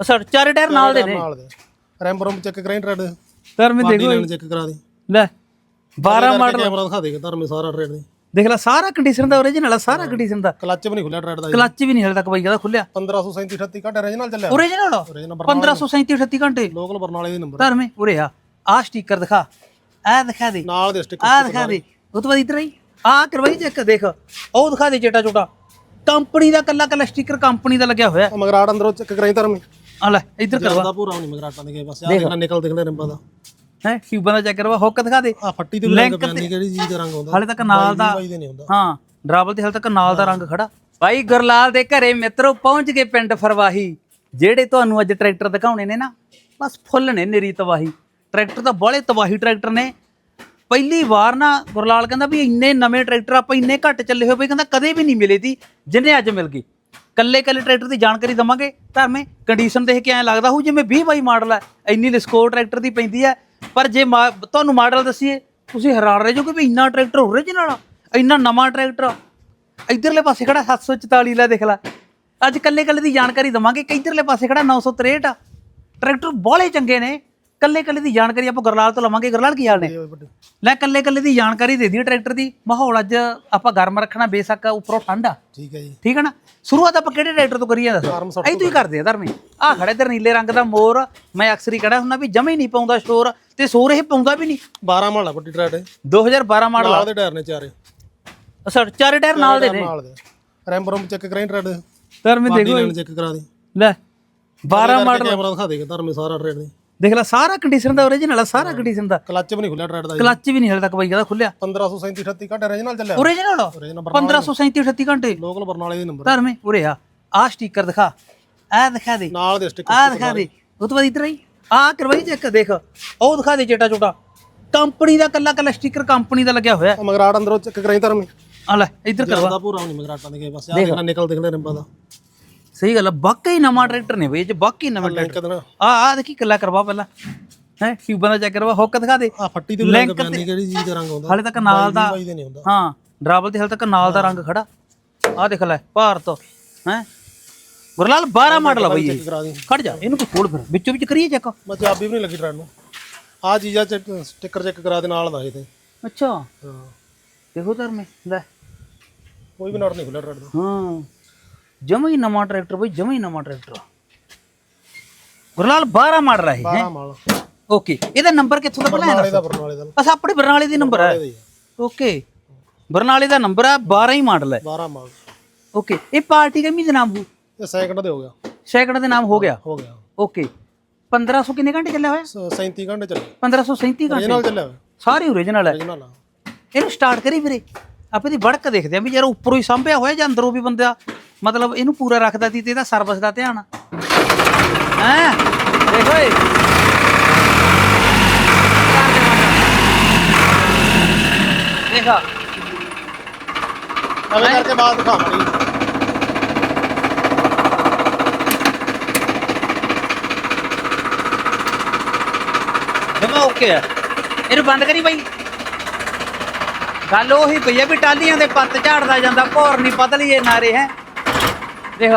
ਅੱਛਾ ਚਾਰੇ ਟਾਇਰ ਨਾਲ ਦੇ ਨਾਲ ਦੇ। ਰੈਂਬ ਰੋਮ ਚੈੱਕ ਕਰਾਈ ਟਰੈਡ। ਧਰਮੇ ਬਾਡੀ ਦੇਖੋ ਲਾਈਨ ਚੈੱਕ ਕਰਾ ਦੇ। ਲੈ 12 ਮਾਡਲ। ਕੈਮਰਾ ਦਿਖਾ ਦੇਗਾ ਧਰਮੇ ਸਾਰਾ ਟਰੈਡ ਦੇ। ਦੇਖ ਲੈ ਸਾਰਾ ਕੰਡੀਸ਼ਨ ਦਾ ਓਰੀਜਨਲ ਆ ਸਾਰਾ ਕੰਡੀਸ਼ਨ ਦਾ। ਕਲੱਚ ਵੀ ਨਹੀਂ ਖੁੱਲਿਆ ਟਰੈਡ ਦਾ। ਕਲੱਚ ਵੀ ਨਹੀਂ ਹਲੇ ਤੱਕ ਬਾਈ ਦਾ ਖੁੱਲਿਆ। 1537 38 ਘੰਟੇ ਰੀਜਨਲ ਚੱਲਿਆ। ਓਰੀਜਨਲ Original 1537 38 ਘੰਟੇ। ਲੋਕਲ ਬਰਨਾਲੇ ਦੇ ਨੰਬਰ ਧਰਮੇ ਉਰੇ ਆ। ਆ ਸਟicker ਦਿਖਾ। ਆ ਦਿਖਾ ਦੇ। ਨਾਲ ਦੇ ਸਟicker ਆ ਦਿਖਾ ਦੇ। ਉਹ ਤੋਂ ਬਾਅਦ ਇਧਰ ਆਈ। ਆ ਕਰਵਾਈ ਚੈੱਕ ਦੇਖ। ਉਹ ਦਿਖਾ ਦੇ ਚੇਟਾ ਚੋਟਾ ਕੰਪਨੀ ਦਾ ਕੱਲਾ ਕੱਲਾ ਸਟicker ਕੰਪਨੀ ਦਾ ਲੱਗਿਆ ਹੋਇਆ। ਮਗਰਾਟ ਅੰਦਰੋਂ ਚੈੱਕ ਕਰਾਈ ਧਰਮੇ। ਆ ਲੈ ਇਧਰ ਕਰਵਾ। ਜ਼ਿਆਦਾ ਪੂਰਾ ਨਹੀਂ ਮਗਰਾਟਾਂ ਦੇ ਗਏ ਬਸ ਆ ਦੇਖਣਾ ਨਿਕਲ ਦੇਖਣਾ ਰੰਬਾ ਦਾ। ਹੈ ਕਿਊਬਾਂ ਦਾ ਚੈੱਕ ਕਰਵਾ ਹੁੱਕ ਦਿਖਾ ਦੇ। ਆ ਫੱਟੀ ਤੇ ਵੀ ਰੰਗ ਪੈਣੀ ਕਿਹੜੀ ਚੀਜ਼ ਦਾ ਰੰਗ ਆਉਂਦਾ? ਹਾਲੇ ਤੱਕ ਨਾਲ ਦਾ ਬਾਈ ਦੇ ਨਹੀਂ ਹੁੰਦਾ ਹਾਂ ਡਰਾਵਲ ਤੇ ਹਾਲੇ ਤੱਕ ਨਾਲ ਦਾ ਰੰਗ ਖੜਾ। ਭਾਈ ਗੁਰਲਾਲ ਦੇ ਘਰੇ ਮਿੱਤਰੋ ਪਹੁੰਚ ਗਏ ਪਿੰਡ ਫਰਵਾਹੀ। ਜਿਹੜੇ ਤੁਹਾਨੂੰ ਅੱਜ ਟਰੈਕਟਰ ਦਿਖਾਉਣੇ ਨੇ ਨਾ ਬਸ ਫੁੱਲ ਨੇ ਨਰੀ ਤਬਾਹੀ। ਟਰੈਕਟਰ ਤਾਂ ਬੜੇ ਤਬਾਹੀ ਟਰੈਕਟਰ ਨੇ। ਪਹਿਲੀ ਵਾਰ ਨਾ ਗੁਰਲਾਲ ਕਹਿੰਦਾ ਵੀ ਇੰਨੇ ਨਵੇਂ ਟਰੈਕਟਰ ਆਪਾਂ ਇੰਨੇ ਘੱਟ ਚੱਲੇ ਹੋਏ ਬਈ ਕਹਿੰਦਾ ਕਦੇ ਵੀ ਨਹੀਂ ਮਿਲੇ ਤੀ ਜਿੰਨੇ ਅੱਜ ਮਿਲ ਗਏ। ਕੱਲੇ ਕੱਲੇ ਟਰੈਕਟਰ ਦੀ ਜਾਣਕਾਰੀ ਦਵਾਂਗੇ। ਧਰਮੇ ਕੰਡੀਸ਼ਨ ਦੇਖ ਕੇ ਐਂ ਲੱਗਦਾ ਹੋ ਜਿਵੇਂ 20 ਬਾਈ ਮਾਡਲ ਹੈ ਇੰਨੀ ਲਿਸਕੋਰ ਟਰੈਕਟਰ ਦੀ ਪੈਂਦੀ ਹੈ ਪਰ ਜੇ ਮਾ- ਤੁਹਾਨੂੰ ਮਾਡਲ ਦੱਸੀਏ, ਤੁਸੀਂ ਹੈਰਾਨ ਰਹਿ ਜਾਓਗੇ ਵੀ ਇੰਨਾ ਟਰੈਕਟਰ ਓਰੀਜਨਲ ਆ, ਇੰਨਾ ਨਵਾਂ ਟਰੈਕਟਰ ਆ। ਇਧਰਲੇ ਪਾਸੇ ਖੜਾ 744 ਲੈ ਦੇਖ ਲੈ। ਅੱਜ ਕੱਲੇ ਕੱਲੇ ਦੀ ਜਾਣਕਾਰੀ ਦਵਾਂਗੇ ਕਿ ਇਧਰਲੇ ਪਾਸੇ ਖੜਾ 963 ਆ। ਟਰੈਕਟਰ ਬਹੁਤ ਚੰਗੇ ਨੇ। ਕੱਲੇ ਕੱਲੇ ਦੀ ਜਾਣਕਾਰੀ ਆਪਾਂ ਗਰਲਾਲ ਤੋਂ ਲਵਾਂਗੇ। ਗਰਲਾਲ ਕੀ ਹਾਲ ਨੇ? ਲੈ ਕੱਲੇ ਕੱਲੇ ਦੀ ਜਾਣਕਾਰੀ ਦੇ ਦਈਏ ਟਰੈਕਟਰ ਦੀ। ਮਾਹੌਲ ਅੱਜ ਆਪਾਂ ਗਰਮ ਰੱਖਣਾ ਬੇਸ਼ੱਕ ਉੱਪਰੋਂ ਠੰਡ ਆ। ਠੀਕ ਹੈ ਜੀ। ਠੀਕ ਹੈ ਨਾ? ਸ਼ੁਰੂਆਤ ਆਪਾਂ ਕਿਹੜੇ ਟਰੈਕਟਰ ਤੋਂ ਕਰੀਏ ਦੱਸੋ? ਐਂ ਤੂੰ ਹੀ ਕਰਦੇ ਆ ਧਰਮੀ। ਆ ਖੜਾ ਇਧਰ ਨੀਲੇ ਰੰਗ ਦਾ ਮੋਰ। ਮੈਂ ਅਕਸਰ ਹੀ ਕਹਦਾ ਹੁੰਦਾ ਵੀ ਜਮੇ ਹੀ ਨਹੀਂ ਪਾਉਂਦਾ ਸ਼ੋਰ ਤੇ ਸ਼ੋਰ ਇਹ ਪਾਉਂਦਾ ਵੀ ਨਹੀਂ। 12 ਮਾਲਾ ਵੱਡੀ ਟਰੈਡ 2012 ਮਾਡਲ ਨਾਲ ਦੇ ਟਾਇਰ ਨੇ ਚਾਰੇ। ਅੱਛਾ ਚਾਰੇ ਟਾਇਰ ਨਾਲ ਦੇ ਨੇ? ਦੇ। ਰੈਂਬ ਰੋਮ ਚੈੱਕ ਕਰਾਈ ਟਰੈਡ ਧਰਮੀ ਦੇਖੋ ਚੈੱਕ ਕਰਾ ਦੇ। ਲੈ 12 ਮਾਡਲ ਕੈਮਰਾ ਦਿਖਾ ਦੇਗਾ ਧਰਮੇ ਸਾਰਾ ਦੇ। ਦੇਖ ਲੈ ਸਾਰਾ ਕੰਡੀਸ਼ਨ ਦਾ ਓਰੀਜਨਲ ਆ ਸਾਰਾ ਕੰਡੀਸ਼ਨ ਦਾ। ਕਲੱਚ ਵੀ ਨਹੀਂ ਖੁੱਲਿਆ ਟਰੈਡ ਦਾ। ਕਲੱਚ ਵੀ ਨਹੀਂ ਹਲੇ ਤੱਕ ਬਾਈ ਦਾ ਖੁੱਲਿਆ। 1537 38 ਘੰਟੇ ਰੀਜਨਲ ਚੱਲਿਆ। ਓਰੀਜਨਲ Original 1537 38 ਘੰਟੇ। ਲੋਕਲ ਬਰਨਾਲੇ ਦੇ ਨੰਬਰ ਧਰਮੇ ਉਰੇ ਆ। ਆ ਸਟicker ਦਿਖਾ। ਆ ਦਿਖਾ ਦੇ। ਨਾਲ ਦੇ ਸਟicker ਆ ਦਿਖਾ ਦੇ। ਉਹ ਤੋਂ ਬਾਅਦ ਇਧਰ ਆਈ। ਆ ਕਰਵਾਈ ਚੈੱਕ ਦੇਖ। ਉਹ ਦਿਖਾ ਦੇ ਚੇਟਾ ਚੋਟਾ। ਕੰਪਨੀ ਦਾ ਕੱਲਾ ਕੱਲਾ ਸਟicker ਕੰਪਨੀ ਦਾ ਲੱਗਿਆ ਹੋਇਆ। ਮਗਰਾਟ ਅੰਦਰੋਂ ਚੈੱਕ ਕਰਾਈ ਧਰਮੇ। ਆ ਲੈ ਇਧਰ ਕਰਵਾ। ਪੂਰਾ ਨਹੀਂ ਮਗਰਾਟਾਂ ਦੇ ਬਸ ਆ ਨਿਕਲ ਦੇਖਣਾ ਰੰਬਾ ਦਾ। ਸਹੀ ਗੱਲ ਆ ਵਾਕਈ ਨਵਾਂ ਟਰੈਕਟਰ ਨੇ ਬਈ ਇਹ ਚ ਵਾਕਈ ਨਵਾਂ ਟਰੈਕਟਰ ਆ ਆ ਦੇਖੀ ਕੱਲਾ ਕਰਵਾ ਪਹਿਲਾਂ। ਹੈ ਕਿਊਬਾਂ ਦਾ ਚੈੱਕ ਕਰਵਾ ਹੁੱਕ ਦਿਖਾ ਦੇ। ਆ ਫੱਟੀ ਤੇ ਰੰਗ ਪੈਣੀ ਕਿਹੜੀ ਚੀਜ਼ ਦਾ ਰੰਗ ਆਉਂਦਾ? ਹਾਲੇ ਤੱਕ ਨਾਲ ਦਾ ਹਾਂ ਡਰਾਵਲ ਤੇ ਹਾਲੇ ਤੱਕ ਨਾਲ ਦਾ ਰੰਗ ਖੜਾ। ਆ ਦੇਖ ਲੈ ਭਾਰਤ। ਹੈ? ਗੁਰਲਾਲ 12 ਮਾਡਲ ਆ ਬਈ ਖੜ ਜਾ ਇਹਨੂੰ ਕੋਈ ਖੋਲ ਫਿਰ। ਵਿੱਚੋਂ ਵਿੱਚ ਕਰੀਏ ਚੈੱਕ ਮੈਂ ਚਾਬੀ ਵੀ ਨਹੀਂ ਲੱਗੀ ਟਰੈਡ ਨੂੰ। ਆ ਚੀਜ਼ਾਂ ਸਟicker ਚੈੱਕ ਕਰਾ ਦੇ ਨਾਲ ਦਾ ਇਹ ਤੇ। ਅੱਛਾ। ਹਾਂ। ਦੇਖੋ ਧਰ ਮੈਂ ਲੈ। ਕੋਈ ਵੀ ਨਟ ਨਹੀਂ ਖੁੱਲਿਆ ਟਰੈਡ ਦਾ। ਹਾਂ। ਜਮਾ ਹੀ ਨਵਾਂ ਟਰੈਕਟਰ ਬਈ ਜਮਾ ਹੀ ਨਵਾਂ ਟਰੈਕਟਰ ਗੁਰਲਾਲ 12 ਮਾਡਲ ਆ ਇਹ 12 ਮਾਲ ਓਕੇ ਇਹਦਾ ਨੰਬਰ ਕਿੱਥੋਂ ਦਾ ਪਹਿਲਾਂ ਬਰਨਾਲੇ ਦਾ ਬਰਨਾਲੇ ਦਾ ਅਸ ਆਪਣੇ ਬਰਨਾਲੇ ਦੀ ਨੰਬਰ ਹੈ ਹੀ ਆ। ਓਕੇ ਬਰਨਾਲੇ ਦਾ ਨੰਬਰ ਹੈ 12 ਹੀ ਮਾਡਲ ਹੈ 12 ਮਾਲ ਓਕੇ ਇਹ ਪਾਰਟੀ ਦਾ ਮਹੀਨੇ ਨਾਮ ਹੋ ਇਹ ਸੈਕਿੰਡ ਦੇ ਹੋ ਗਿਆ ਸੈਕਿੰਡ ਦੇ ਨਾਮ ਹੋ ਗਿਆ ਹੋ ਗਿਆ ਓਕੇ 1500 ਕਿੰਨੇ ਘੰਟੇ ਚੱਲਿਆ ਹੋਇਆ ਸ- 37 ਘੰਟੇ ਚੱਲੇ 1537 ਘੰਟੇ ਰੀਜਨਲ ਚੱਲਿਆ ਹੋਇਆ ਸਾਰੇ ਓਰੀਜਨਲ ਹੈ ਰੀਜਨਲ ਆ ਇਹਨੂੰ ਸਟਾਰਟ ਕਰੀ ਵੀਰੇ ਆਪੇ ਦੀ ਵੜਕ ਦੇਖਦੇ ਆ ਵੀ ਯਾਰ ਉੱਪਰੋਂ ਹੀ ਸੰਭਿਆ ਹੋਇਆ ਜਾਂ ਅੰਦਰੋਂ ਵੀ ਬੰਦਾ ਮਤਲਬ ਇਹਨੂੰ ਪੂਰਾ ਰੱਖਦਾ ਸੀ ਤੇ ਇਹਦਾ ਸਰਵਿਸ ਦਾ ਧਿਆਨ। ਹੈ? ਦੇਖੋ ਏ ਦੇਖਾ। ਐਵੇਂ ਕਰਕੇ ਬਾਅਦ ਦਿਖਾ ਮਾਰੀ ਜਮਾ ਓਕੇ ਆ। ਇਹਨੂੰ ਬੰਦ ਕਰੀ ਬਾਈ। ਗੱਲ ਉਹੀ ਪਈ ਆ ਵੀ ਟਾਲੀਆਂ ਦੇ ਪੱਤ ਝਾੜਦਾ ਜਾਂਦਾ ਭੌਰ ਨਹੀਂ ਪਤਲੀ ਇਹ ਨਾਰੇ ਹੈ? ਦੇਖ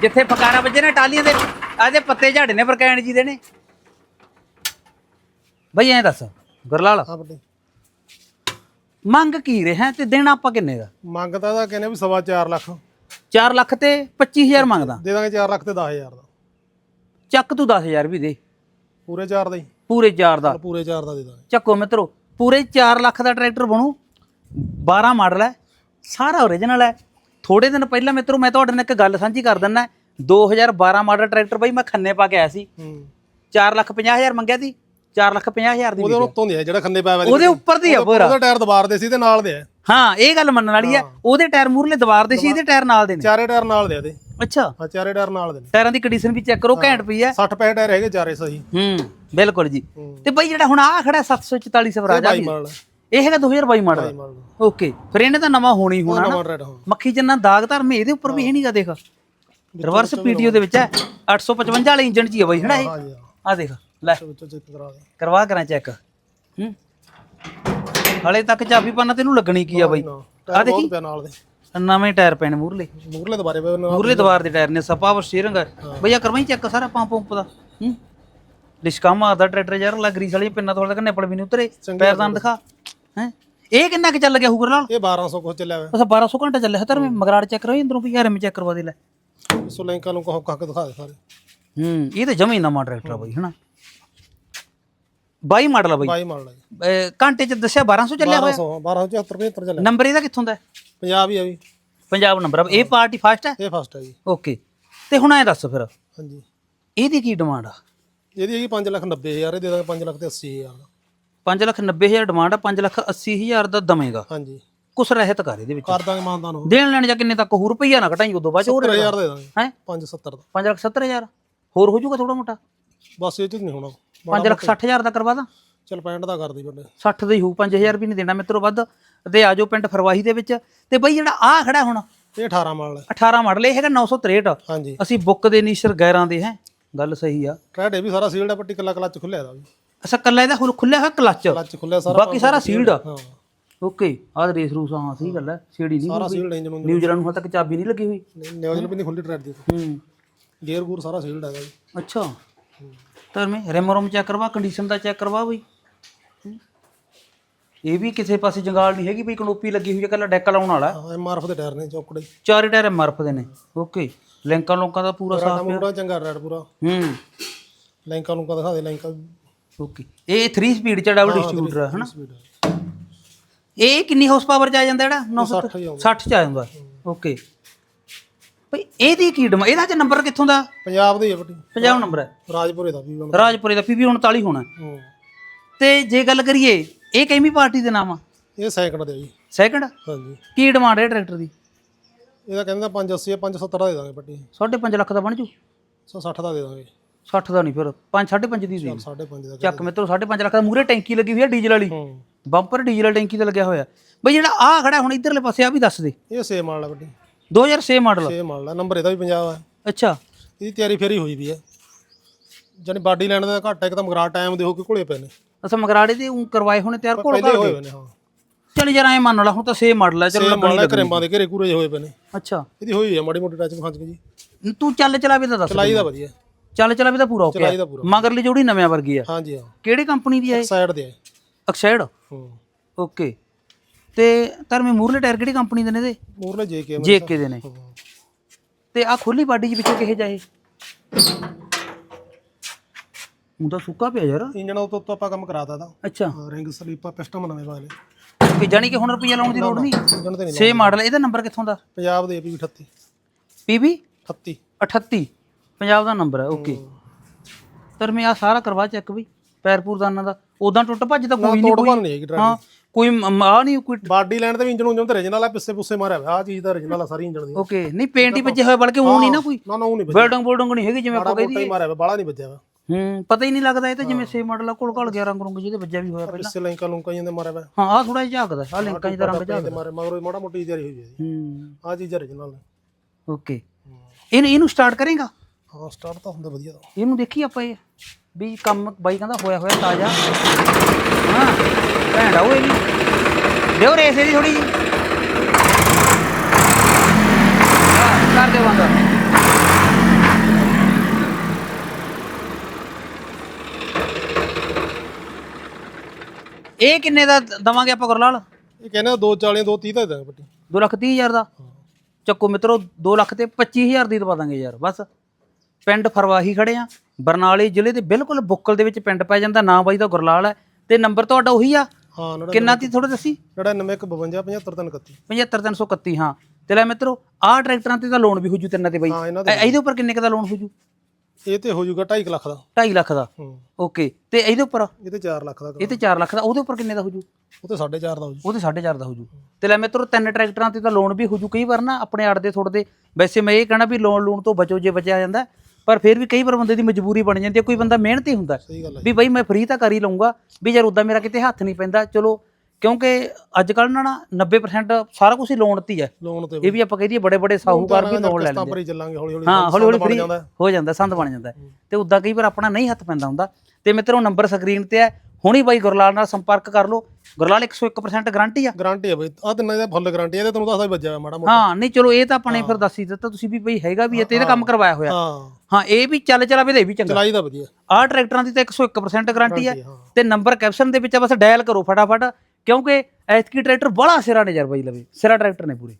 ਜਿੱਥੇ ਫਕਾਰਾ ਵੱਜੇ ਨੇ ਟਾਲੀਆਂ ਦੇ ਆਦੇ ਪੱਤੇ ਝਾੜੇ ਨੇ ਫਰਕੈਣ ਜੀ ਦੇ ਨੇ। ਬਈ ਐਂ ਦੱਸ ਗੁਰਲਾਲ। ਹਾਂ ਮੰਗ ਕੀ ਰਿਹਾ ਤੇ ਦੇਣਾ ਆਪਾਂ ਕਿੰਨੇ ਦਾ? ਮੰਗਦਾ ਤਾਂ ਕਹਿੰਦੇ ਵੀ ਸਵਾ 4 ਲੱਖ। 4 ਲੱਖ ਤੇ 25000 ਮੰਗਦਾ। ਦੇ ਦਾਂਗੇ 4 ਲੱਖ ਤੇ 10000 ਦਾ। ਚੱਕ ਤੂੰ 10000 ਵੀ ਦੇ। ਪੂਰੇ 4 ਦਾ ਹੀ। ਪੂਰੇ 4 ਦਾ। ਪੂਰੇ 4 ਦਾ ਦੇ ਦਾਂਗੇ। ਚੱਕੋ ਮਿੱਤਰੋ ਪੂਰੇ 4 ਲੱਖ ਦਾ ਟਰੈਕਟਰ ਬਣੂ। 12 ਮਾਡਲ ਹੈ ਸਾਰਾ ਓਰੀਜਨਲ ਹੈ। ਥੋੜੇ ਦਿਨ ਪਹਿਲਾਂ ਮਿੱਤਰੋ ਮੈਂ ਤੁਹਾਡੇ ਨਾਲ ਇੱਕ ਗੱਲ ਸਾਂਝੀ ਕਰ ਦਿੰਦਾ। 2012 ਮਾਡਲ ਟਰੈਕਟਰ ਬਈ ਮੈਂ ਖੰਨੇ ਪਾ ਕੇ ਆਇਆ ਸੀ। ਹੂੰ। 4 ਲੱਖ 50000 ਮੰਗਿਆ ਸੀ। 4 ਲੱਖ 50000 ਦੀ ਉਹਦੇ ਉੱਤੋਂ ਦੀ ਹੈ ਜਿਹੜਾ ਖੰਨੇ ਪਾਇਆ ਉਹਦੇ ਉੱਪਰ ਦੀ ਆ ਪੂਰਾ। ਉਹਦਾ ਟਾਇਰ ਦਬਾਰ ਦੇ ਸੀ ਤੇ ਨਾਲ ਦੇ ਆ ਹਾਂ ਇਹ ਗੱਲ ਮੰਨਣ ਵਾਲੀ ਹੈ। ਉਹਦੇ ਟਾਇਰ ਮੂਰਲੇ ਦੀਵਾਰ ਦੇ ਸੀ ਇਹਦੇ ਟਾਇਰ ਨਾਲ ਦੇ ਨੇ। ਚਾਰੇ ਟਾਇਰ ਨਾਲ ਦੇ ਇਹਦੇ ਅੱਛਾ। ਹਾਂ ਚਾਰੇ ਟਾਇਰ ਨਾਲ ਦੇ ਨੇ। ਟਾਇਰਾਂ ਦੀ ਕੰਡੀਸ਼ਨ ਵੀ ਚੈੱਕ ਕਰੋ ਘੈਂਟ ਪਈ ਹੈ। 60 ਪੈਸੇ ਟਾਇਰ ਹੈਗੇ ਚਾਰੇ ਸਹੀ। ਹੂੰ ਬਿਲਕੁਲ ਜੀ। ਤੇ ਬਈ ਜਿਹੜਾ ਹੁਣ ਆ ਖੜਾ 744 ਸਵਰਾਜ ਆ ਵੀ, ਇਹ ਹੈਗਾ 2022 ਮਾਡਲ। ਓਕੇ ਫਿਰ ਇਹਨੇ ਤਾਂ ਨਵਾਂ ਹੋਣੀ ਹੋਣਾ ਨਾ। ਹਾਂ ਮੱਖੀ ਜੰਨਾ ਦਾਗ ਧਰਮੇ ਇਹਦੇ ਉੱਪਰ ਵੀ ਇਹ ਨਹੀਂਗਾ ਦੇਖ। ਰਿਵਰਸ ਪੀਟੀਓ ਦੇ ਵਿੱਚ ਹੈ। 855 ਵਾਲੇ ਇੰਜਨ ਚ ਹੀ ਹੈ ਬਈ ਹਨਾ ਇਹ? ਹਾਂ ਜੀ ਹਾਂ। ਆ ਦੇਖ ਲੈ। ਕਰਵਾ ਕਰਾਂ ਚੈੱਕ। ਹੂੰ। ਹਲੇ ਤੱਕ ਚਾਬੀ ਪਾਣਾ ਤੈਨੂੰ ਲੱਗਣੀ ਕੀ ਆ ਬਈ? ਆ ਦੇਖੀ? ਨਵੇਂ ਟਾਇਰ ਪੈਣੇ ਮੂਰਲੇ ਮੂਰਲੇ ਦੁਬਾਰੇ ਮੂਰਲੇ ਦੀਵਾਰ ਦੇ ਟਾਇਰ ਨੇ ਸਪਾਵਰ ਸਟੀਅਰਿੰਗ ਹੈ। ਭਈਆ ਕਰਵਾਈ ਚੈੱਕ ਸਾਰਾ ਪੰਪ ਪੰਪ ਦਾ। ਹੂੰ। ਡਿਸਕਾਮਾ ਦਾ ਟਰੈਕਟਰ ਯਾਰ ਲੱਗ ਗਰੀਸ ਵਾਲੀ ਪਿੰਨਾ ਥੋੜਾ ਕੰਨੇ ਪੜ ਵੀ ਨਹੀਂ ਉਤਰੇ। ਪੈਰਦਾਨ ਦਿਖਾ। ਹੈ? ਇਹ ਕਿੰਨਾ ਕਿ ਚੱਲ ਗਿਆ ਹੂਗਰ ਨਾਲ ਇਹ 1200 ਕੁਝ ਚੱਲਿਆ ਹੋਇਆ ਅੱਛਾ 1200 ਘੰਟਾ ਚੱਲਿਆ ਹੈ ਮਗਰਾੜ ਚੈੱਕ ਕਰਵਾਈ ਅੰਦਰੋਂ ਵੀ ਯਾਰ ਮੈਂ ਚੈੱਕ ਕਰਵਾ ਦੇ ਲੈ। ਸੋ ਲਿੰਕਾਂ ਨੂੰ ਕਹੋ ਕੱਕ ਦਿਖਾ ਦੇ ਸਾਰੇ। ਹੂੰ ਇਹ ਤਾਂ ਜਮਾ ਨਵਾਂ ਟਰੈਕਟਰ ਆ ਬਈ ਹਨਾ? 22 ਮਾਡਲ ਆ ਬਈ। 22 ਮਾਡਲ ਹੈ ਘੰਟੇ ਚ ਦੱਸਿਆ 1200 ਚੱਲਿਆ ਹੋਇਆ? 1200 1274 75 ਚੱਲਿਆ। ਨੰਬਰ ਇਹਦਾ ਕਿੱਥੋਂ ਦਾ? ਹੈ? ਪੰਜਾਬ ਹੀ ਆ ਵੀ ਪੰਜਾਬ ਨੰਬਰ ਆ। ਇਹ ਪਾਰਟੀ ਫਾਸਟ ਹੈ ਇਹ ਫਸਟ ਹੈ ਜੀ। ਓਕੇ। ਤੇ ਹੁਣ ਐ ਦੱਸ ਫਿਰ। ਹਾਂਜੀ। ਇਹਦੀ ਕੀ ਡਿਮਾਂਡ ਆ? ਇਹਦੀ ਹੈਗੀ 5 ਲੱਖ 90 ਹਜ਼ਾਰ ਇਹ ਦੇ ਦਾਂਗੇ 5 ਲੱਖ ਤੇ 80 ਹਜ਼ਾਰ ਦਾ। 5 ਲੱਖ 90 ਹਜ਼ਾਰ ਡਿਮਾਂਡ ਆ 5 ਲੱਖ 80 ਹਜ਼ਾਰ ਦਾ ਦਮੇਗਾ ਹਾਂਜੀ। ਕੁਛ ਰਹਿਤ ਕਰ ਇਹਦੇ ਵਿੱਚ। ਕਰ ਦਾਂਗੇ ਮਾਨਦਾਨ ਹੋ ਦੇਣ ਲੈਣ ਜਾਂ ਕਿੰਨੇ ਤੱਕ? ਹੋਰ ਰੁਪਈਆ ਨਾ ਘਟਾਈ ਉਦੋਂ ਬਾਅਦ ਚ ਹੋਰ 70000 ਦੇ ਦਾਂਗੇ। ਹੈ? 570 ਦਾ। 5 ਲੱਖ 70 ਹਜ਼ਾਰ। ਹੋਰ ਹੋ ਜਾਊਗਾ ਥੋੜਾ ਮੋਟਾ? ਬਸ ਇਹ ਚ ਨਹੀਂ ਹੋਣਾ। 5 ਲੱਖ 60 ਹਜ਼ਾਰ ਦਾ ਕਰਵਾ ਦਾਂ? ਚਲ 65 ਦਾ ਕਰ ਦੀ ਬੰਦੇ 60 ਦਾ ਹੀ ਹੋਊ 5000 ਵੀ ਨਹੀਂ ਦੇਣਾ ਮਿੱਤਰੋ ਵੱਧ। ਤੇ ਆਜੋ ਪਿੰਡ ਫਰਵਾਹੀ ਦੇ ਵਿੱਚ। ਤੇ ਬਈ ਜਿਹੜਾ ਆ ਖੜਾ ਹੁਣ ਇਹ 18 ਮਾਡਲ ਹੈ। 18 ਮਾਡਲ ਇਹ ਹੈਗਾ 963 ਹਾਂਜੀ। ਅਸੀਂ ਬੁੱਕ ਦੇ ਨੀਸ਼ਰ ਗੈਰਾਂ ਦੇ ਹੈ? ਗੱਲ ਸਹੀ ਆ। ਟਰੈਡ ਇਹ ਵੀ ਸਾਰਾ ਸੀਲਡ ਹੈ ਪੱਟੀ ਕੱਲਾ ਕਲੱਚ ਖੁੱਲਿਆ ਦਾ ਵੀ। ਅਸਾ ਕੱਲਾ ਇਹਦਾ ਹੁਣ ਖੁੱਲਿਆ ਹੋਇਆ ਕਲੱਚ? ਕਲੱਚ ਖੁੱਲਿਆ ਸਾਰਾ ਬਾਕੀ ਸਾਰਾ ਸੀਲਡ ਆ? ਹਾਂ। ਓਕੇ ਆਹ ਰੇਸ ਰੂਸ ਹਾਂ ਸਹੀ ਗੱਲ ਹੈ ਛੇੜੀ ਨਹੀਂ ਸਾਰਾ ਸੀਲਡ ਇੰਜਨ ਨੂੰ। ਨਿਊਜ਼ੀਲੈਂਡ ਨੂੰ ਹਾਲੇ ਤੱਕ ਚਾਬੀ ਨਹੀਂ ਲੱਗੀ ਹੋਈ? ਨਿਊਜ਼ਲ ਵੀ ਨਹੀਂ ਖੁੱਲੀ ਟਰੈਡ ਦੀ ਹੂੰ। ਗੇਅਰ ਗੂਰ ਸਾਰਾ ਸੀਲਡ ਹੈਗਾ ਜੀ। ਅੱਛਾ। ਤਾਂ ਮੈਂ ਰੈਮ ਰੋਮ ਚੈੱਕ ਕਰਵਾ ਕੰਡੀਸ਼ਨ ਦਾ ਚੈੱਕ ਕਰਵਾ ਬਈ। ਇਹ ਵੀ ਕਿਸੇ ਪਾਸੇ ਜੰਗਾਲ ਨਹੀਂ ਹੈਗੀ ਬਈ ਕਨੋਪੀ ਲੱਗੀ ਹੋਈ ਹੈ ਕੱਲਾ ਡੈਕ ਲਾਉਣ ਵਾਲਾ। ਐਮਆਰਐਫ ਦੇ ਟਾਇਰ ਨੇ ਚੌਕੜੇ। ਚਾਰੇ ਟਾਇਰ ਮਰਫ ਦੇ ਨੇ। ਓਕੇ ਲਿੰਕਾਂ ਲੋਕਾਂ ਦਾ ਪੂਰਾ ਸਾਫ਼ ਮੋੜਾ ਚੰਗਾ ਟਰੈਡ ਪੂਰਾ। ਹੂੰ। ਲਿੰਕਾਂ ਨੂੰ ਦਿਖਾ ਦੇ ਲਿੰਕਾਂ ਓਕੇ। ਇਹ 3 ਸਪੀਡ ਚ ਡਬਲ ਡਿਸਟ੍ਰੀਬਿਊਟਰ ਹੈ ਹਨਾ? ਇਹ ਕਿੰਨੀ ਹਾਰਸ ਪਾਵਰ ਚ ਆ ਜਾਂਦਾ ਜਿਹੜਾ? 960 60 ਹੀ ਆਉਂਦਾ 60 ਚ ਆ ਜਾਂਦਾ। ਓਕੇ। ਭਈ ਇਹਦੀ ਕੀ ਡਿਮਾਂਡ ਇਹਦਾ ਚ ਨੰਬਰ ਕਿੱਥੋਂ ਦਾ? ਪੰਜਾਬ ਦੇ ਹੀ ਬੱਟੀ ਪੰਜਾਬ ਨੰਬਰ ਹੈ ਰਾਜਪੁਰੇ ਦਾ ਵੀ ਰਾਜਪੁਰੇ ਦਾ ਪੀਵੀ 39 ਹੋਣਾ ਤੇ ਜੇ ਗੱਲ ਕਰੀਏ ਇਹ ਕਿੰਨੀ ਪਾਰਟੀ ਦੇ ਨਾਮ ਆ? ਇਹ ਸੈਕਿੰਡ ਦੇ ਆ ਜੀ। ਸੈਕੰਡ ਹਾਂਜੀ। ਕੀ ਡਿਮਾਂਡ ਹੈ ਟਰੈਕਟਰ ਦੀ? ਇਹਦਾ ਕਹਿੰਦਾ 580 570 ਦਾ ਦਾਂਗੇ ਬੱਟੀ 5.5 ਲੱਖ ਦਾ ਬਣ ਜੂ? 160 ਦਾ ਦੇ ਦਾਂਗੇ। 60 ਦਾ ਨਹੀਂ ਫਿਰ 5 5.5 ਦੀ ਦੇ 5.5 ਦਾ ਚੱਕ ਮਿੱਤਰੋ 5.5 ਲੱਖ ਦਾ ਮੂਰੇ ਟੈਂਕੀ ਲੱਗੀ ਹੋਈ ਹੈ ਡੀਜ਼ਲ ਵਾਲੀ। ਬੰਪਰ ਡੀਜ਼ਲ ਵਾਲੀ ਟੈਂਕੀ ਤੇ ਲੱਗਿਆ ਹੋਇਆ। ਬਈ ਜਿਹੜਾ ਆ ਖੜਾ ਹੁਣ ਇਧਰਲੇ ਪਾਸੇ ਆ ਵੀ ਦੱਸ ਦੇ। ਇਹ ਸੇਮ ਮਾਡਲ ਹੈ ਬੱਟੀ 2006 ਮਾਡਲ ਸੇਮ ਮਾਡਲ ਹੈ ਨੰਬਰ ਇਹਦਾ ਵੀ ਪੰਜਾਬ ਹੈ ਅੱਛਾ। ਇਹਦੀ ਤਿਆਰੀ ਫੇਰੀ ਹੋਈ ਵੀ ਹੈ ਜਾਨੀ ਬਾਡੀ ਲੈਣ ਦਾ ਘੱਟ ਹੈ ਇੱਕ ਤਾਂ ਮਗਰਾ ਟਾਈਮ ਦੇ ਹੋ ਕੇ ਘੁਲੇ ਪਏ ਨੇ। ਅਸਾਂ ਮਗਰਾੜੇ ਦੇ ਉਹ ਕਰਵਾਏ ਹੋਣੇ ਤਿਆਰ ਕੋਲ ਪਹਿਲੇ ਹੋਏ ਨੇ ਹਾਂ। ਚੱਲ ਯਾਰ ਐ ਮੰਨ ਲਾ ਹੁਣ ਤਾਂ 6 ਮਾਡਲ ਹੈ ਚਲੋ ਮਾਡਲ ਹੈ ਕਰੇਮਾਂ ਦੇ ਘੇਰੇ ਘੂਰੇ ਹੋਏ ਪਏ ਨੇ। ਅੱਛਾ। ਇਹਦੀ ਹੋਈ ਹੈ ਮਾੜੀ ਮੋਟੀ ਟੱਚ ਖਾਂਚ ਜੀ। ਤੂੰ ਚੱਲ ਚਲਾ ਵੀ ਤਾਂ ਦੱਸ ਚਲਾਈ ਦਾ ਵਧੀਆ। ਚੱਲ ਚਲਾ ਵੀ ਤਾਂ ਪੂਰਾ ਓਕੇ ਚਲਾਈ ਦਾ ਪੂਰਾ। ਮਗਰਲੀ ਜੋੜੀ ਨਵਿਆਂ ਵਰਗੀ ਆ। ਹਾਂਜੀ ਹਾਂ। ਕਿਹੜੀ ਕੰਪਨੀ ਦੀ ਹੈ ਇਹ? ਸਾਈਡ ਦੇ ਹੈ ਅਕਸਾਈਡ ਹੂੰ। ਓਕੇ। ਤੇ ਧਰਮੇ ਮੂਰਲੇ ਟਾਇਰ ਕਿਹੜੀ ਕੰਪਨੀ ਦੇ ਨੇ ਇਹਦੇ? ਮੂਰਲੇ ਜੇ ਕੇ ਜੇਕੇ ਦੇ ਨੇ। ਤੇ ਆ ਖੁੱਲੀ ਬਾਡੀ ਚ ਪਿੱਛੇ ਕਿਹੇ ਜਾਏ ਉਹ ਤਾਂ ਸੁੱਕਾ ਪਿਆ ਯਾਰ। ਇੰਜਨ ਤੋਂ ਤੋਂ ਆਪਾਂ ਕੰਮ ਕਰਾਤਾ ਦਾ ਅੱਛਾ। ਰਿੰਗ ਸਲੀਪਾ ਪਿਸਟਨ ਨਵੇਂ ਵਾਲੇ ਕਿ ਜਾਨੀ ਕਿ ਹੁਣ ਰੁਪਈਆ ਲਾਉਣ ਦੀ ਲੋੜ ਨਹੀਂ? ਇੰਜਨ ਤੇ ਨਹੀਂ ਸੇ ਮਾਡਲ ਇਹਦਾ ਨੰਬਰ ਕਿੱਥੋਂ ਦਾ? ਪੰਜਾਬ ਦੇ ਵੀ 38 ਪੀਬੀ 38 38 ਪੰਜਾਬ ਦਾ ਨੰਬਰ ਹੈ ਓਕੇ ਧਰਮੇ ਆ ਸਾਰਾ ਕਰਵਾ ਚੈੱਕ ਵੀ ਪੈਰਪੂਰ ਦਾਨਾਂ ਦਾ ਉਦਾਂ ਟੁੱਟ ਭੱਜ ਤਾਂ ਕੋਈ ਨਹੀਂ ਤੋੜ ਭੰਨ ਨਹੀਂ ਹੈਗੀ ਟਰੈਕ ਹਾਂ ਕੋਈ ਆ ਨਹੀਂ ਕੋਈ ਬਾਡੀ ਲੈਣ ਤੇ ਵੀ ਇੰਜਨ ਉਂਜਨ ਤੇ original ਆ ਪਿੱਛੇ ਪੁੱਸੇ ਮਾਰਿਆ ਹੋਇਆ ਆ ਚੀਜ਼ ਦਾ original ਆ ਸਾਰੀ ਇੰਜਨ ਦੀ। ਓਕੇ ਨਹੀਂ ਪੇਂਟ ਹੀ ਵੱਜੇ ਹੋਏ ਬਲਕਿ ਉਹ ਨਹੀਂ ਨਾ ਕੋਈ। ਨਾ ਨਾ ਉਹ ਨਹੀਂ ਬਿਲਡਿੰਗ ਬੋਲਡਿੰਗ ਨਹੀਂ ਹੈਗੀ ਜਿਵੇਂ ਆਪਾਂ ਹੀ ਮਾਰਿਆ ਹੋਇਆ ਬਾਲਾ ਨਹੀਂ ਵੱਜਿਆ ਹੂੰ ਪਤਾ ਹੀ ਨਹੀਂ ਲੱਗਦਾ ਇਹ ਤਾਂ ਜਿਵੇਂ ਸੇ ਮਾਡਲ ਆ ਕੋਲ ਘਲ ਗਿਆ ਰੰਗ ਰੁੰਗ ਜਿਹਦੇ ਵੱਜਿਆ ਵੀ ਹੋਇਆ ਪਹਿਲਾਂ। ਪਿੱਛੇ ਲਿੰਕਾਂ ਲੁੰਕਾਂ ਜਾਂਦੇ ਮਾਰਿਆ ਹੋਇਆ। ਹਾਂ ਆ ਥੋੜਾ ਜਿਹਾ ਝਾਕਦਾ ਆ ਲਿੰਕਾਂ ਜਿਹਦਾ ਰੰਗ ਝਾਕਦਾ। ਮਾਰੇ ਮਗਰੋਂ ਮਾੜਾ ਮੋਟੀ ਤਿਆਰੀ ਹੋਈ ਹੈ ਜੀ। ਹੂੰ। ਆ ਚੀਜ਼ ਨੇ ਓਕੇ ਇਹਨੂੰ ਇਹਨੂੰ ਸਟਾਰਟ ਕਰੇਗਾ? ਹਾਂ ਸਟਾਰਟ ਤਾਂ ਹੁੰਦਾ ਵਧੀਆ ਤਾਂ। ਇਹਨੂੰ ਦੇਖੀ ਆਪਾਂ ਇਹ? ਵੀ ਕੰਮ ਬਾਈ ਕਹਿੰਦਾ ਹੋਇਆ ਹੋਇਆ ਤਾਜ਼ਾ। ਹਾਂ ਭੈਂਡਾ ਉਹ ਇਹ ਵੀ ਦਿਓ ਰੇਸ ਇਹਦੀ ਥੋੜੀ ਜੀ ਕਰ ਦਿਓ ਬੰਦ। ਇਹ ਕਿੰਨੇ ਦਾ ਦਵਾਂਗੇ ਆਪਾਂ ਗੁਰਲਾਲ? ਇਹ ਕਹਿੰਦੇ 240 230 ਦਾ ਦੇ ਬੱਟੀ 2 ਲੱਖ ਤੀਹ ਹਜ਼ਾਰ ਦਾ? ਚੱਕੋ ਮਿੱਤਰੋ 2 ਲੱਖ ਤੇ 25000 ਦੀ ਦਵਾ ਦਾਂਗੇ ਯਾਰ ਬਸ। ਪਿੰਡ ਫਰਵਾਹੀ ਖੜੇ ਆ। ਬਰਨਾਲੇ ਜ਼ਿਲ੍ਹੇ ਦੇ ਬਿਲਕੁਲ ਬੁੱਕਲ ਦੇ ਵਿੱਚ ਪਿੰਡ ਪੈ ਜਾਂਦਾ। ਨਾਂ ਬਾਈ ਦਾ ਗੁਰਲਾਲ ਹੈ ਤੇ ਨੰਬਰ ਤੁਹਾਡਾ ਉਹੀ ਆ? ਹਾਂ ਕਿੰਨਾ ਤੀ ਥੋੜਾ ਦੱਸੀ? 99 52 75 331 75331 ਹਾਂ। ਤੇ ਲੈ ਮਿੱਤਰੋ ਆਹ ਟਰੈਕਟਰਾਂ ਤੇ ਤਾਂ ਲੋਨ ਵੀ ਹੋ ਜੂ ਤਿੰਨਾਂ ਤੇ ਬਾਈ। ਇਹਦੇ ਉੱਪਰ ਕਿੰਨੇ ਕ ਦਾ ਲੋਨ ਹੋ ਜੂ ਇਹ ਤੇ ਹੋ ਜਾਊਗਾ 2.5 ਲੱਖ ਦਾ। 2.5 ਲੱਖ ਦਾ? ਓਕੇ। ਤੇ ਇਹਦੇ ਉੱਪਰ? ਇਹ ਤੇ 4 ਲੱਖ ਦਾ ਇਹ ਤੇ 4 ਲੱਖ ਦਾ। ਉਹਦੇ ਉੱਪਰ ਕਿੰਨੇ ਦਾ ਹੋ ਜੂ ਉਹ ਤੇ 4.5 ਦਾ ਹੋ ਜੂ ਉਹਦੇ 4.5 ਦਾ ਹੋ ਜੂ ਤੇ ਲੈ ਮਿੱਤਰੋ ਤਿੰਨ ਟਰੈਕਟਰਾਂ ਤੇ ਤਾਂ ਲੋਨ ਵੀ ਹੋ ਜੂ ਕਈ ਵਾਰ ਨਾ ਆਪਣੇ ਆੜ ਦੇ ਥੋੜਦੇ। ਵੈਸੇ ਮੈਂ ਇਹ ਕਹਿਣਾ ਵੀ ਲੋਨ ਲੂਣ ਤੋਂ ਬਚੋ ਜੇ ਬਚਿਆ ਜਾਂਦਾ। ਪਰ ਫਿਰ ਵੀ ਕਈ ਵਾਰ ਬੰਦੇ ਦੀ ਮਜਬੂਰੀ ਬਣ ਜਾਂਦੀ ਹੈ ਕੋਈ ਬੰਦਾ ਮਿਹਨਤੀ ਹੁੰਦਾ ਸਹੀ ਗੱਲ ਹੈ ਵੀ ਬਈ ਮੈਂ ਫ੍ਰੀ ਤਾਂ ਕਰ ਹੀ ਲਊਂਗਾ ਵੀ ਯਾਰ ਉਦਾਂ ਮੇਰਾ ਕਿਤੇ ਹੱਥ ਨਹੀਂ ਪੈਂਦਾ ਚਲੋ ਕਿਉਂਕਿ ਅੱਜ ਕੱਲ ਨਾ ਨਾ 90% ਸਾਰਾ ਕੁਝ ਹੀ ਲੋਨ ਤੇ ਹੀ ਹੈ। ਲੋਨ ਤੇ ਇਹ ਵੀ ਆਪਾਂ ਕਹਦੀਏ ਬੜੇ ਬੜੇ ਸਾਹੂਕਾਰ ਵੀ ਲੋਨ ਲੈ ਲੈਂਦੇ ਭਰੀ ਚੱਲਾਂਗੇ ਹੌਲੀ ਹੌਲੀ ਹਾਂ ਹੌਲੀ ਹੌਲੀ ਫ੍ਰੀ ਹੈ। ਜਾਂਦਾ ਸੰਦ ਬਣ ਜਾਂਦਾ। ਤੇ ਉਦਾਂ ਕਈ ਵਾਰ ਆਪਣਾ ਨਹੀਂ ਹੱਥ ਪੈਂਦਾ ਹੁੰਦਾ। ਤੇ ਮਿੱਤਰੋ ਨੰਬਰ ਸਕਰੀਨ ਤੇ ਹੈ। ਹੁਣੀ ਬਾਈ ਗੁਰਲਾਲ ਨਾਲ ਸੰਪਰਕ ਕਰ ਲਓ। ਗੁਰਲਾਲ 101% ਗਾਰੰਟੀ ਆ। ਗਾਰੰਟੀ ਹੈ ਬਈ। ਆ ਤਿੰਨਾਂ ਦਾ ਫੁੱਲ ਗਾਰੰਟੀ ਇਹਦੇ ਤੁਹਾਨੂੰ ਦੱਸਦਾ ਵੱਜਿਆ ਹੋਇਆ ਮਾੜਾ ਮੋਟਾ। ਹਾਂ ਨਹੀਂ ਚਲੋ ਇਹ ਤਾਂ ਆਪਣੇ ਫਿਰ ਦੱਸ ਹੀ ਦਿੱਤਾ। ਤੁਸੀਂ ਵੀ ਬਈ ਹੈਗਾ ਵੀ ਇਹ ਤੇ ਇਹਦਾ ਕੰਮ ਕਰਵਾਇਆ ਹੋਇਆ। ਹਾਂ। ਹਾਂ ਇਹ ਵੀ ਚੱਲ ਚਲਾਵੇ ਤੇ ਇਹ ਵੀ ਚੰਗਾ। ਚਲਾਈ ਦਾ ਵਧੀਆ। ਆਹ ਟਰੈਕਟਰਾਂ ਦੀ ਤਾਂ 101% ਗਾਰੰਟੀ ਹੈ ਹਾਂ। ਤੇ ਨੰਬਰ ਕੈਪਸ਼ਨ ਦੇ ਵਿੱਚ ਆ, ਬਸ ਡਾਇਲ ਕਰੋ ਫਟਾਫਟ। ਕਿਉਂਕਿ ਐਤਕੀ ਟਰੈਕਟਰ ਬੜਾ ਸਿਰਾ ਨੇ ਯਾਰ ਬਾਈ ਲਵੇ। ਸਿਰਾ ਟਰੈਕਟਰ ਨੇ ਪੂਰੇ।